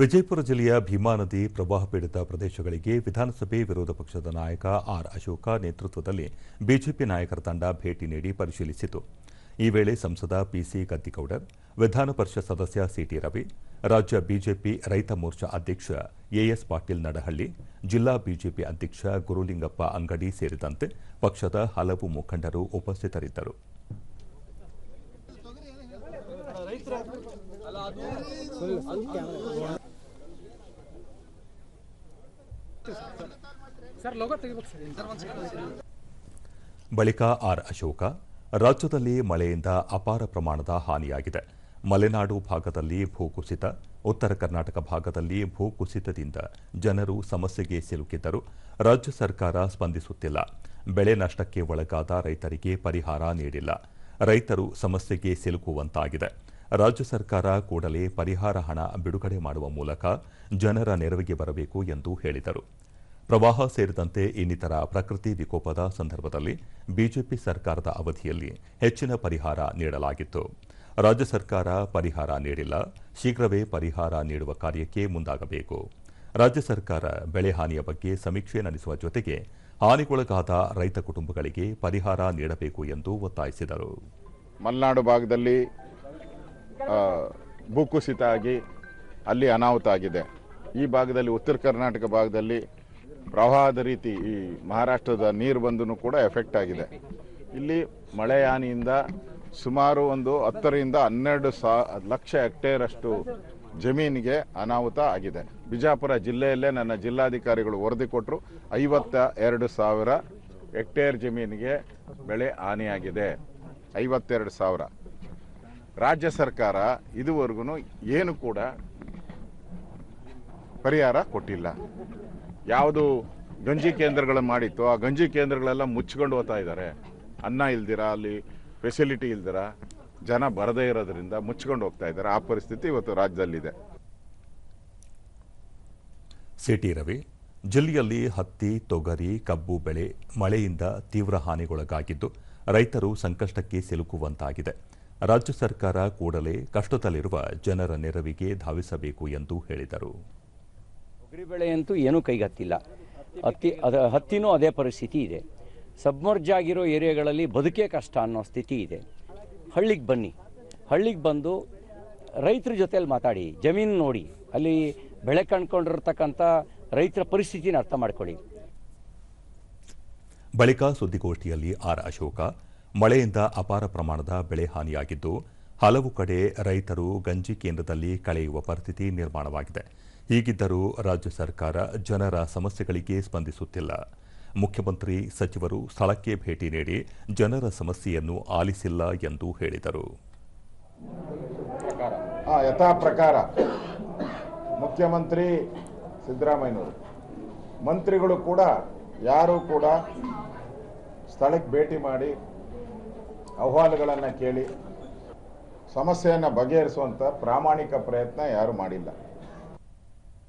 ವಿಜಯಪುರ ಜಿಲ್ಲೆಯ ಭೀಮಾ ನದಿ ಪ್ರವಾಹ ಪೀಡಿತ ಪ್ರದೇಶಗಳಿಗೆ ವಿಧಾನಸಭೆ ವಿರೋಧ ಪಕ್ಷದ ನಾಯಕ ಆರ್ ಅಶೋಕ ನೇತೃತ್ವದಲ್ಲಿ ಬಿಜೆಪಿ ನಾಯಕರ ತಂಡ ಭೇಟಿ ನೀಡಿ ಪರಿಶೀಲಿಸಿತು. ಈ ವೇಳೆ ಸಂಸದ ಪಿಸಿ ಗದ್ದಿಗೌಡರ್ ವಿಧಾನ ಪರಿಷತ್ ಸದಸ್ಯ ಸಿಟಿ ರವಿ, ರಾಜ್ಯ ಬಿಜೆಪಿ ರೈತ ಮೋರ್ಚಾ ಅಧ್ಯಕ್ಷ ಎಎಸ್ ಪಾಟೀಲ್ ನಡಹಳ್ಳಿ, ಜಿಲ್ಲಾ ಬಿಜೆಪಿ ಅಧ್ಯಕ್ಷ ಗುರುಲಿಂಗಪ್ಪ ಅಂಗಡಿ ಸೇರಿದಂತೆ ಪಕ್ಷದ ಹಲವು ಮುಖಂಡರು ಉಪಸ್ಥಿತರಿದ್ದರು. ಬಳಿಕ ಆರ್ ಅಶೋಕ, ರಾಜ್ಯದಲ್ಲಿ ಮಳೆಯಿಂದ ಅಪಾರ ಪ್ರಮಾಣದ ಹಾನಿಯಾಗಿದೆ. ಮಲೆನಾಡು ಭಾಗದಲ್ಲಿ ಭೂಕುಸಿತ, ಉತ್ತರ ಕರ್ನಾಟಕ ಭಾಗದಲ್ಲಿ ಭೂಕುಸಿತದಿಂದ ಜನರು ಸಮಸ್ಯೆಗೆ ಸಿಲುಕಿದ್ದರು ರಾಜ್ಯ ಸರ್ಕಾರ ಸ್ಪಂದಿಸುತ್ತಿಲ್ಲ. ಬೆಳೆ ನಷ್ಟಕ್ಕೆ ಒಳಗಾದ ರೈತರಿಗೆ ಪರಿಹಾರ ನೀಡಿಲ್ಲ. ರೈತರು ಸಮಸ್ಯೆಗೆ ಸಿಲುಕುವಂತಾಗಿದೆ. ರಾಜ್ಯ ಸರ್ಕಾರ ಕೂಡಲೇ ಪರಿಹಾರ ಹಣ ಬಿಡುಗಡೆ ಮಾಡುವ ಮೂಲಕ ಜನರ ನೆರವಿಗೆ ಬರಬೇಕು ಎಂದು ಹೇಳಿದರು. ಪ್ರವಾಹ ಸೇರಿದಂತೆ ಇನ್ನಿತರ ಪ್ರಕೃತಿ ವಿಕೋಪದ ಸಂದರ್ಭದಲ್ಲಿ ಬಿಜೆಪಿ ಸರ್ಕಾರದ ಅವಧಿಯಲ್ಲಿ ಹೆಚ್ಚಿನ ಪರಿಹಾರ ನೀಡಲಾಗಿತ್ತು. ರಾಜ್ಯ ಸರ್ಕಾರ ಪರಿಹಾರ ನೀಡಿಲ್ಲ. ಶೀಘ್ರವೇ ಪರಿಹಾರ ನೀಡುವ ಕಾರ್ಯಕ್ಕೆ ಮುಂದಾಗಬೇಕು. ರಾಜ್ಯ ಸರ್ಕಾರ ಬೆಳೆ ಹಾನಿಯ ಬಗ್ಗೆ ಸಮೀಕ್ಷೆ ನಡೆಸುವ ಜೊತೆಗೆ ಹಾನಿಗೊಳಗಾದ ರೈತ ಕುಟುಂಬಗಳಿಗೆ ಪರಿಹಾರ ನೀಡಬೇಕು ಎಂದು ಒತ್ತಾಯಿಸಿದರು. ಮಲೆನಾಡು ಭಾಗದಲ್ಲಿ ಭೂಕುಸಿತ ಆಗಿ ಅಲ್ಲಿ ಅನಾಹುತ ಆಗಿದೆ. ಈ ಭಾಗದಲ್ಲಿ ಉತ್ತರ ಕರ್ನಾಟಕ ಭಾಗದಲ್ಲಿ ಪ್ರವಾಹದ ರೀತಿ ಈ ಮಹಾರಾಷ್ಟ್ರದ ನೀರು ಬಂದೂ ಕೂಡ ಎಫೆಕ್ಟ್ ಆಗಿದೆ. ಇಲ್ಲಿ ಮಳೆ ಹಾನಿಯಿಂದ ಸುಮಾರು ಒಂದು ಹತ್ತರಿಂದ ಹನ್ನೆರಡು ಸಾ, ಲಕ್ಷ ಹೆಕ್ಟೇರಷ್ಟು ಜಮೀನಿಗೆ ಅನಾಹುತ ಆಗಿದೆ. ಬಿಜಾಪುರ ಜಿಲ್ಲೆಯಲ್ಲೇ ನನ್ನ ಜಿಲ್ಲಾಧಿಕಾರಿಗಳು ವರದಿ ಕೊಟ್ಟರು ಐವತ್ತ ಎರಡು ಸಾವಿರ ಹೆಕ್ಟೇರ್ ಜಮೀನಿಗೆ ಬೆಳೆ ಹಾನಿಯಾಗಿದೆ. ಐವತ್ತೆರಡು ಸಾವಿರ. ರಾಜ್ಯ ಸರ್ಕಾರ ಇದುವರೆಗೂ ಏನು ಕೂಡ ಪರಿಹಾರ ಕೊಟ್ಟಿಲ್ಲ. ಯಾವುದು ಗಂಜಿ ಕೇಂದ್ರಗಳನ್ನು ಮಾಡಿತ್ತು, ಆ ಗಂಜಿ ಕೇಂದ್ರಗಳೆಲ್ಲ ಮುಚ್ಕೊಂಡು ಹೋಗ್ತಾ ಇದ್ದಾರೆ. ಅನ್ನ ಇಲ್ದಿರ, ಅಲ್ಲಿ ಫೆಸಿಲಿಟಿ ಇಲ್ದಿರ, ಜನ ಬರದೇ ಇರೋದ್ರಿಂದ ಮುಚ್ಕೊಂಡು ಹೋಗ್ತಾ ಇದ್ದಾರೆ. ಆ ಪರಿಸ್ಥಿತಿ ಇವತ್ತು ರಾಜ್ಯದಲ್ಲಿದೆ. ಸಿಟಿ ರವಿ, ಜಿಲ್ಲೆಯಲ್ಲಿ ಹತ್ತಿ, ತೊಗರಿ, ಕಬ್ಬು ಬೆಳೆ ಮಳೆಯಿಂದ ತೀವ್ರ ಹಾನಿಗೊಳಗಾಗಿದ್ದು ರೈತರು ಸಂಕಷ್ಟಕ್ಕೆ ಸಿಲುಕುವಂತಾಗಿದೆ. ರಾಜ್ಯ ಸರ್ಕಾರ ಕೂಡಲೇ ಕಷ್ಟದಲ್ಲಿರುವ ಜನರ ನೆರವಿಗೆ ಧಾವಿಸಬೇಕು ಎಂದು ಹೇಳಿದರು. ತೊಗರಿ ಬೆಳೆಯಂತೂ ಏನೂ ಕೈಗತ್ತಿಲ್ಲ. ಹತ್ತಿ ಅದ ಹತ್ತಿನೂ ಅದೇ ಪರಿಸ್ಥಿತಿ ಇದೆ. ಸಬ್ಮರ್ಜ್ ಆಗಿರೋ ಏರಿಯಾಗಳಲ್ಲಿ ಬದುಕೇ ಕಷ್ಟ ಅನ್ನೋ ಸ್ಥಿತಿ ಇದೆ. ಹಳ್ಳಿಗೆ ಬನ್ನಿ. ಹಳ್ಳಿಗೆ ಬಂದು ರೈತರ ಜೊತೆಯಲ್ಲಿ ಮಾತಾಡಿ ಜಮೀನು ನೋಡಿ ಅಲ್ಲಿ ಬೆಳೆ ಕಂಡ್ಕೊಂಡಿರ್ತಕ್ಕಂಥ ರೈತರ ಪರಿಸ್ಥಿತಿನ ಅರ್ಥ ಮಾಡ್ಕೊಳ್ಳಿ. ಬಳಿಕ ಸುದ್ದಿಗೋಷ್ಠಿಯಲ್ಲಿ ಆರ್ ಅಶೋಕ ಮಳೆಯಿಂದ ಅಪಾರ ಪ್ರಮಾಣದ ಬೆಳೆ ಹಾನಿಯಾಗಿದ್ದು, ಹಲವು ಕಡೆ ರೈತರು ಗಂಜಿ ಕೇಂದ್ರದಲ್ಲಿ ಕಳೆಯುವ ಪರಿಸ್ಥಿತಿ ನಿರ್ಮಾಣವಾಗಿದೆ. ಹೀಗಿದ್ದರೂ ರಾಜ್ಯ ಸರ್ಕಾರ ಜನರ ಸಮಸ್ಯೆಗಳಿಗೆ ಸ್ಪಂದಿಸುತ್ತಿಲ್ಲ. ಮುಖ್ಯಮಂತ್ರಿ ಸಚಿವರು ಸ್ಥಳಕ್ಕೆ ಭೇಟಿ ನೀಡಿ ಜನರ ಸಮಸ್ಯೆಯನ್ನು ಆಲಿಸಿಲ್ಲ ಎಂದು ಹೇಳಿದರು. ಯಥಾ ಪ್ರಕಾರ ಮುಖ್ಯಮಂತ್ರಿ ಸಿದ್ದರಾಮಯ್ಯನವರು, ಮಂತ್ರಿಗಳು ಕೂಡ, ಯಾರೂ ಕೂಡ ಸ್ಥಳಕ್ಕೆ ಭೇಟಿ ಮಾಡಿ ಅಹವಾಲುಗಳನ್ನು ಕೇಳಿ ಸಮಸ್ಯೆಯನ್ನು ಬಗೆಹರಿಸುವಂಥ ಪ್ರಾಮಾಣಿಕ ಪ್ರಯತ್ನ ಯಾರೂ ಮಾಡಿಲ್ಲ.